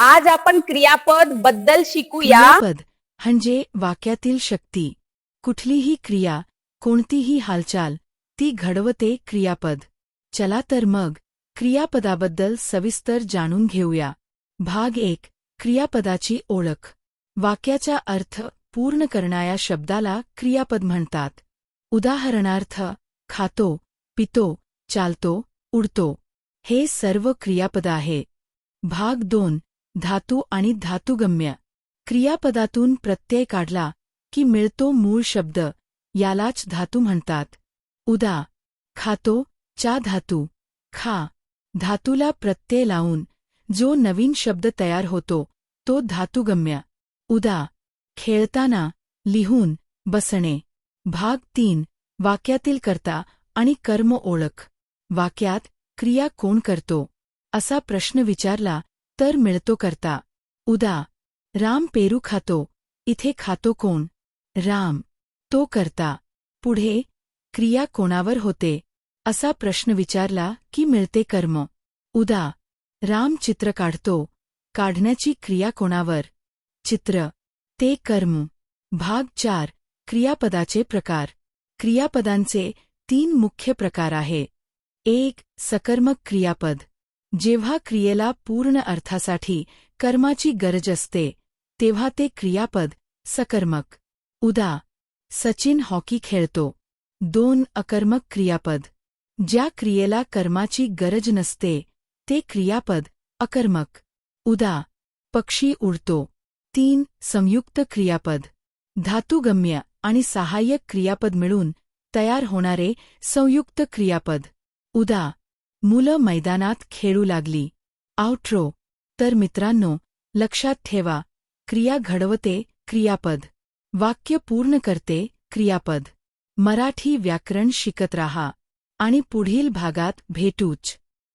आज आपण क्रियापदबद्दल शिकूया. क्रियापद म्हणजे वाक्यातील शक्ती. कुठलीही क्रिया कोणतीही हालचाल ती घडवते क्रियापद. चला तर मग क्रियापदाबद्दल सविस्तर जाणून घेऊया. भाग एक क्रियापदाची ओळख. वाक्याचा अर्थ पूर्ण करणाऱ्या शब्दाला क्रियापद म्हणतात. उदाहरणार्थ खातो पितो चालतो उडतो. हे सर्व क्रियापद आहे. भाग दोन धातू आणि धातुगम्य. क्रियापदातून प्रत्यय काढला की मिळतो मूळ शब्द यालाच धातू म्हणतात. उदा खातो चा धातू. खा धातूला प्रत्यय लावून जो नवीन शब्द तयार होतो तो धातुगम्य. उदा खेळताना लिहून बसणे. भाग तीन वाक्यातील करता आणि कर्म ओळख. वाक्यात क्रिया कोण करतो? असा प्रश्न विचारला तर मिळतो करता. उदा राम पेरू खातो इथे खातो कोण? राम तो करता. पुढे क्रिया कोणावर होते? असा प्रश्न विचारला की मिळते कर्म. उदा राम चित्र काढतो काढण्याची क्रिया कोणावर? चित्र ते कर्म. भाग चार क्रियापदाचे प्रकार. क्रियापदांचे तीन मुख्य प्रकार आहे. एक सकर्मक क्रियापद. जेव्हा क्रियेला पूर्ण अर्थासाठी कर्माची गरज असते तेव्हा ते क्रियापद सकर्मक. उदा सचिन हॉकी खेळतो. दोन अकर्मक क्रियापद. ज्या क्रियेला कर्माची गरज नसते ते क्रियापद अकर्मक. उदा पक्षी उडतो. तीन संयुक्त क्रियापद. धातुगम्य आणि सहाय्यक क्रियापद मिळून तयार होणारे संयुक्त क्रियापद. उदा मुलं मैदानात खेळू लागली. आउट्रो. तर मित्रांनो लक्षात ठेवा क्रिया घडवते क्रियापद. वाक्य पूर्ण करते क्रियापद. मराठी व्याकरण शिकत राहा. आणि पुढील भागात भेटूच.